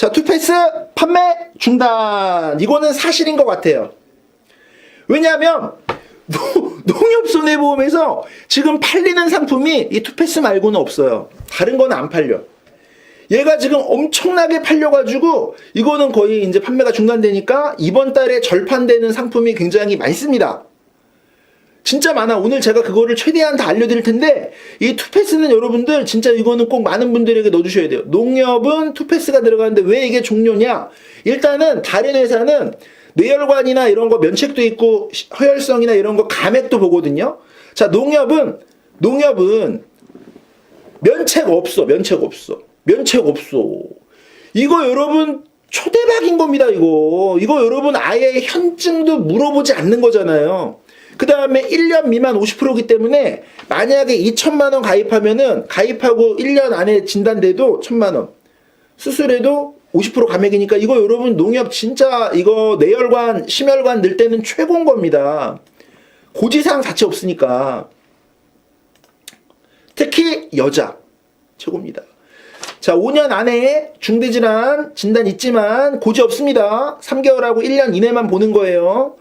자, 투패스 판매 중단. 이거는 사실인 것 같아요. 왜냐하면 노- 농협 손해보험에서 지금 팔리는 상품이 이 투패스 말고는 없어요. 다른 건 안 팔려. 얘가 지금 엄청나게 팔려가지고 이거는 거의 이제 판매가 중단되니까 이번 달에 절판되는 상품이 굉장히 많습니다. 진짜 많아. 오늘 제가 그거를 최대한 다 알려드릴 텐데 이 투패스는 여러분들 진짜 이거는 꼭 많은 분들에게 넣어주셔야 돼요. 농협은 투패스가 들어가는데 왜 이게 종료냐? 일단은 다른 회사는 뇌혈관이나 이런 거 면책도 있고 시- 허혈성이나 이런 거 감액도 보거든요. 자 농협은 농협은 면책 없어. 면책 없어. 면책 없어. 이거 여러분 초대박인 겁니다, 이거. 이거 여러분 아예 현증도 물어보지 않는 거잖아요. 그 다음에 1년 미만 50%이기 때문에 만약에 2천만 원 가입하면은 가입하고 1년 안에 진단돼도 1천만 원. 수술해도 50% 감액이니까 이거 여러분 농협 진짜 이거 뇌혈관, 심혈관 넣을 때는 최고인 겁니다. 고지사항 자체 없으니까. 특히 여자 최고입니다. 자, 5년 안에 중대질환 진단 있지만 고지 없습니다. 3개월하고 1년 이내만 보는 거예요.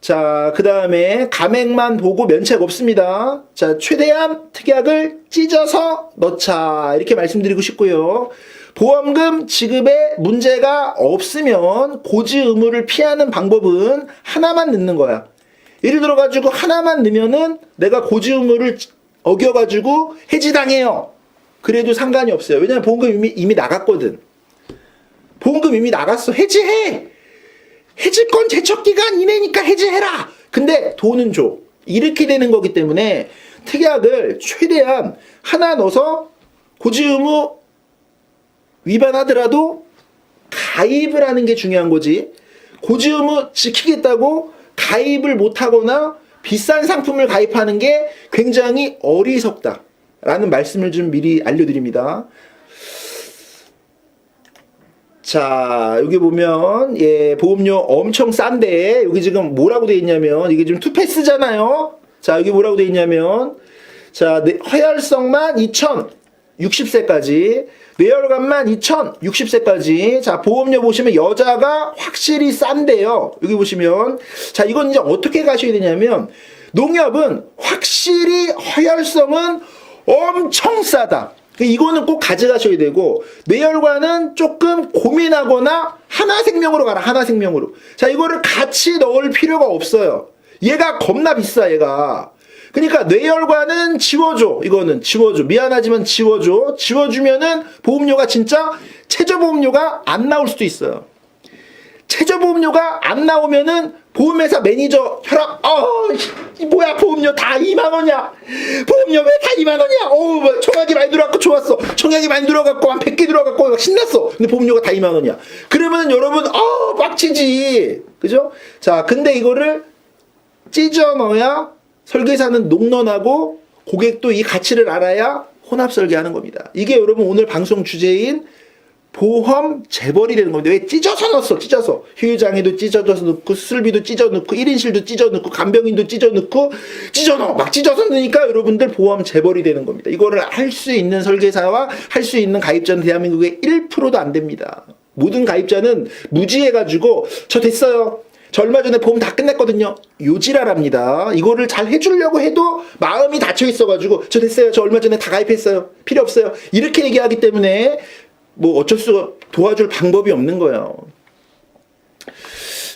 자, 그 다음에 감액만 보고 면책 없습니다. 자, 최대한 특약을 찢어서 넣자. 이렇게 말씀드리고 싶고요. 보험금 지급에 문제가 없으면 고지 의무를 피하는 방법은 하나만 넣는 거야. 예를 들어가지고 하나만 넣으면은 내가 고지 의무를 어겨가지고 해지당해요. 그래도 상관이 없어요. 왜냐면 보험금 이미, 이미 나갔거든. 보험금 이미 나갔어. 해지해! 해지권 제척 기간 이내니까 해지해라. 근데 돈은 줘. 이렇게 되는 거기 때문에 특약을 최대한 하나 넣어서 고지 의무 위반하더라도 가입을 하는 게 중요한 거지. 고지 의무 지키겠다고 가입을 못 하거나 비싼 상품을 가입하는 게 굉장히 어리석다. 라는 말씀을 좀 미리 알려드립니다. 자, 여기 보면, 예, 보험료 엄청 싼데, 여기 지금 뭐라고 돼 있냐면, 이게 지금 투패스잖아요? 자, 여기 뭐라고 돼 있냐면, 자, 네, 허혈성만 2060세까지, 뇌혈관만 2060세까지, 자, 보험료 보시면 여자가 확실히 싼데요. 여기 보시면, 자, 이건 이제 어떻게 가셔야 되냐면, 농협은 확실히 허혈성은 엄청 싸다. 이거는 꼭 가져가셔야 되고 뇌혈관은 조금 고민하거나 하나 생명으로 가라 하나 생명으로. 자 이거를 같이 넣을 필요가 없어요. 얘가 겁나 비싸 얘가. 그러니까 뇌혈관은 지워줘 이거는 지워줘. 미안하지만 지워줘. 지워주면은 보험료가 진짜 최저보험료가 안 나올 수도 있어요. 최저보험료가 안 나오면은 보험회사 매니저 혈압 어이 뭐야 보험료 다 2만 원이야. 보험료 왜 다 2만 원이야? 어우 뭐 청약이 많이 들어갔고 좋았어. 청약이 많이 들어갔고 한 100개 들어갔고 신났어. 근데 보험료가 다 2만 원이야. 그러면 여러분 어 빡치지. 그죠? 자 근데 이거를 찢어 넣어야 설계사는 녹론하고 고객도 이 가치를 알아야 혼합 설계하는 겁니다. 이게 여러분 오늘 방송 주제인 보험 재벌이 되는 건데 왜 찢어서 넣었어 찢어서 휴유장애도 찢어져서 넣고 수술비도 찢어 넣고 1인실도 찢어 넣고 간병인도 찢어 넣고 찢어 넣어 막 찢어서 넣으니까 여러분들 보험 재벌이 되는 겁니다 이거를 할 수 있는 설계사와 할 수 있는 가입자는 대한민국에 1%도 안 됩니다 모든 가입자는 무지해가지고 저 됐어요 저 얼마 전에 보험 다 끝냈거든요. 요지랄합니다. 이거를 잘 해주려고 해도 마음이 닫혀 있어가지고 저 됐어요. 저 얼마 전에 다 가입했어요. 필요 없어요. 이렇게 얘기하기 때문에 뭐 어쩔 수가 도와줄 방법이 없는 거예요.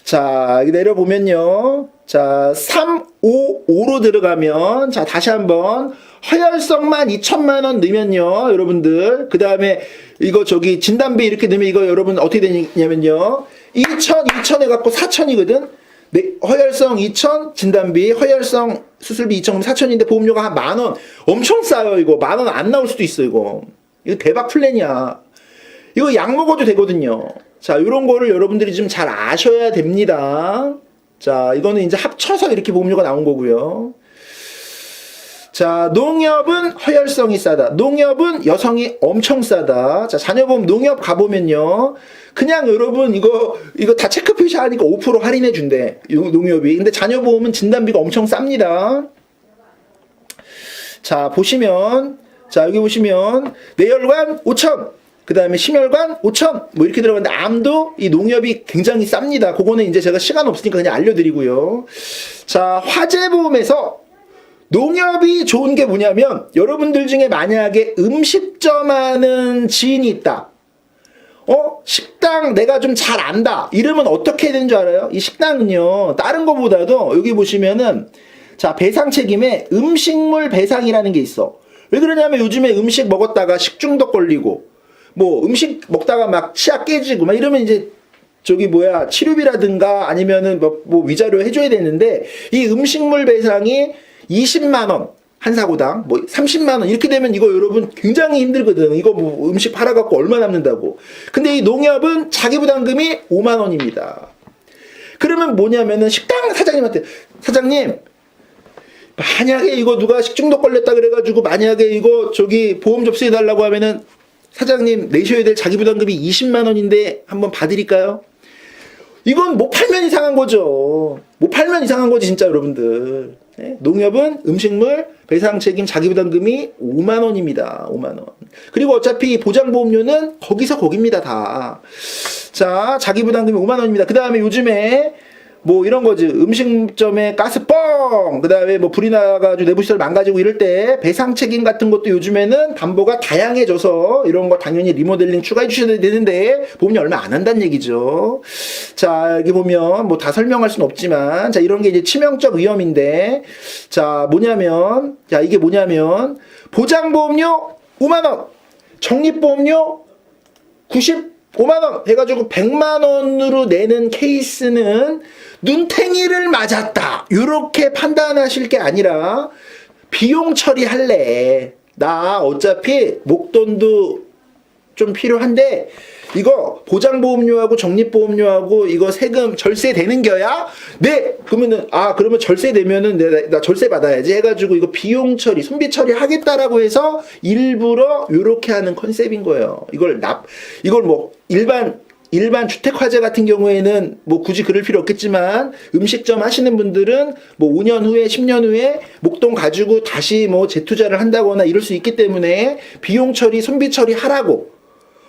자, 내려보면요. 자, 3, 5, 5로 들어가면, 자, 다시 한번, 허혈성만 2천만 원 넣으면요, 여러분들. 그 다음에, 이거 저기, 진단비 이렇게 넣으면 이거 여러분 어떻게 되냐면요. 2천, 2천 해갖고 4천이거든? 네, 허혈성 2천, 진단비, 허혈성 수술비 2천, 그럼 4천인데 보험료가 한 만 원. 엄청 싸요, 이거. 만 원 안 나올 수도 있어, 이거. 이거 대박 플랜이야. 이거 약 먹어도 되거든요. 자, 이런 거를 여러분들이 좀 잘 아셔야 됩니다. 자, 이거는 이제 합쳐서 이렇게 보험료가 나온 거고요. 자, 농협은 허혈성이 싸다. 농협은 여성이 엄청 싸다. 자, 자녀보험 농협 가보면요. 그냥 여러분 이거, 이거 다 체크 표시하니까 5% 할인해 준대. 요- 농협이. 근데 자녀보험은 진단비가 엄청 쌉니다. 자, 보시면, 자, 여기 보시면, 뇌혈관 5천, 그 다음에 심혈관 5천 뭐 이렇게 들어가는데 암도 이 농협이 굉장히 쌉니다. 그거는 이제 제가 시간 없으니까 그냥 알려드리고요. 자 화재보험에서 농협이 좋은 게 뭐냐면 여러분들 중에 만약에 음식점 하는 지인이 있다. 어? 식당 내가 좀 잘 안다. 이러면 어떻게 되는 줄 알아요? 이 식당은요, 다른 거보다도 여기 보시면은, 자, 배상 책임에 음식물 배상이라는 게 있어. 왜 그러냐면 요즘에 음식 먹었다가 식중독 걸리고, 뭐 음식 먹다가 막 치아 깨지고, 막 이러면 이제 저기 뭐야, 치료비라든가 아니면은 뭐, 뭐 위자료 해줘야 되는데, 이 음식물 배상이 20만 원, 한 사고당 뭐 30만 원 이렇게 되면 이거 여러분 굉장히 힘들거든. 이거 뭐 음식 팔아 갖고 얼마 남는다고. 근데 이 농협은 자기 부담금이 5만 원입니다. 그러면 뭐냐면은 식당 사장님한테 사장님 만약에 이거 누가 식중독 걸렸다 그래가지고 만약에 이거 저기 보험 접수해 달라고 하면은 사장님 내셔야 될 자기 부담금이 20만 원인데 한번 봐드릴까요? 이건 못 팔면 이상한 거죠. 못 팔면 이상한 거지 진짜 여러분들. 네? 농협은 음식물 배상 책임 자기 부담금이 5만 원입니다. 5만 원. 그리고 어차피 보장 보험료는 거기서 거깁니다 다. 자 자기 부담금이 5만 원입니다. 그 다음에 요즘에 뭐 이런 거지. 음식점에 가스 뻥! 그 다음에 뭐 불이 나가지고 내부 시설 망가지고 이럴 때 배상 책임 같은 것도 요즘에는 담보가 다양해져서 이런 거 당연히 리모델링 추가해 주셔야 되는데 보험료 얼마 안 한다는 얘기죠. 자 여기 보면 뭐 다 설명할 수는 없지만 자 이런 게 이제 치명적 위험인데 자 뭐냐면 자 이게 뭐냐면 보장보험료 5만원 적립보험료 95만원 해가지고 100만원으로 내는 케이스는 눈탱이를 맞았다. 이렇게 판단하실 게 아니라 비용 처리할래. 나 어차피 목돈도 좀 필요한데 이거 보장보험료하고 적립보험료하고 이거 세금 절세 되는 거야? 네. 그러면은 아 그러면 절세 되면은 내가 나 절세 받아야지 해가지고 이거 비용 처리, 손비 처리 하겠다라고 해서 일부러 요렇게 하는 컨셉인 거예요. 이걸 납 이걸 뭐 일반 일반 주택 화재 같은 경우에는 뭐 굳이 그럴 필요 없겠지만 음식점 하시는 분들은 뭐 5년 후에 10년 후에 목돈 가지고 다시 뭐 재투자를 한다거나 이럴 수 있기 때문에 비용 처리, 손비 처리 하라고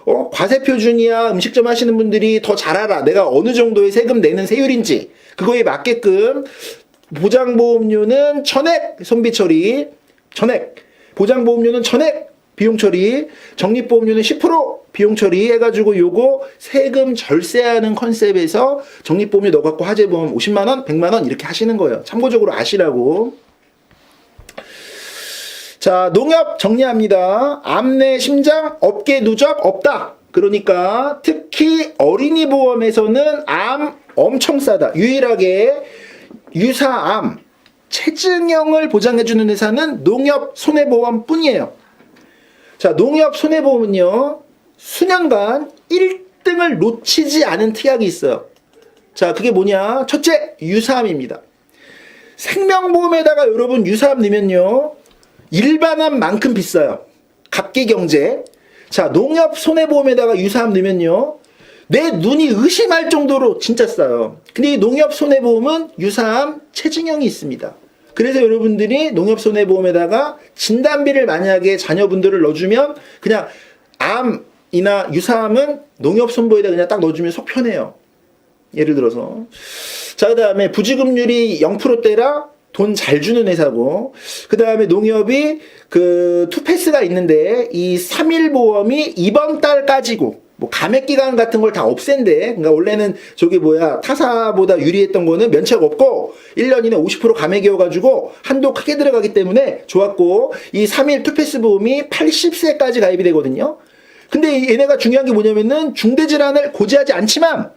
어? 과세 표준이야 음식점 하시는 분들이 더 잘 알아. 내가 어느 정도의 세금 내는 세율인지 그거에 맞게끔 보장보험료는 전액 손비 처리, 전액 보장보험료는 전액 비용 처리, 적립보험료는 10% 비용 처리 해가지고 요거 세금 절세하는 컨셉에서 적립보험료 넣어갖고 화재보험 50만 원, 100만 원 이렇게 하시는 거예요. 참고적으로 아시라고. 자, 농협 정리합니다. 암내 심장 업계 누적 없다. 그러니까 특히 어린이 보험에서는 암 엄청 싸다. 유일하게 유사암 체증형을 보장해 주는 회사는 농협 손해보험 뿐이에요. 자, 농협 손해보험은요, 수년간 1등을 놓치지 않은 특약이 있어요. 자, 그게 뭐냐? 첫째, 유사암입니다. 생명보험에다가 여러분 유사암 넣으면요, 일반암만큼 비싸요. 갑기 경제. 자, 농협 손해보험에다가 유사암 넣으면요. 내 눈이 의심할 정도로 진짜 싸요. 근데 이 농협 손해보험은 유사암 체증형이 있습니다. 그래서 여러분들이 농협 손해보험에다가 진단비를 만약에 자녀분들을 넣어주면 그냥 암이나 유사암은 농협 손보에다 그냥 딱 넣어주면 속 편해요. 예를 들어서. 자, 그 다음에 부지급률이 0%대라 돈 잘 주는 회사고, 그 다음에 농협이 그 투패스가 있는데, 이 3일 보험이 이번 달까지고, 뭐 감액 기간 같은 걸 다 없앤대. 그러니까 원래는 저기 뭐야 타사보다 유리했던 거는 면책 없고 1년 이내 50% 감액이어가지고 한도 크게 들어가기 때문에 좋았고 이 3일 투패스 보험이 80세까지 가입이 되거든요. 근데 얘네가 중요한 게 뭐냐면은 중대질환을 고지하지 않지만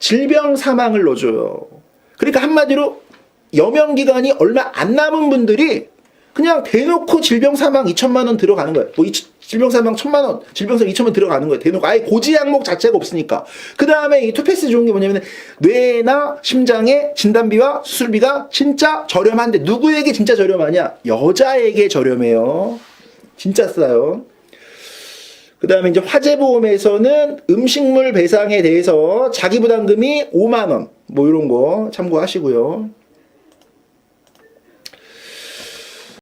질병 사망을 넣어줘요. 그러니까 한마디로 여명 기간이 얼마 안 남은 분들이 그냥 대놓고 질병 사망 2천만 원 들어가는 거예요. 뭐 이, 질병 사망 1천만 원, 질병 사망 2천만 원 들어가는 거예요. 대놓고 아예 고지 항목 자체가 없으니까. 그 다음에 이 투패스 좋은 게 뭐냐면 뇌나 심장의 진단비와 수술비가 진짜 저렴한데 누구에게 진짜 저렴하냐? 여자에게 저렴해요. 진짜 싸요. 그 다음에 이제 화재보험에서는 음식물 배상에 대해서 자기 부담금이 5만원, 뭐 이런 거 참고하시고요.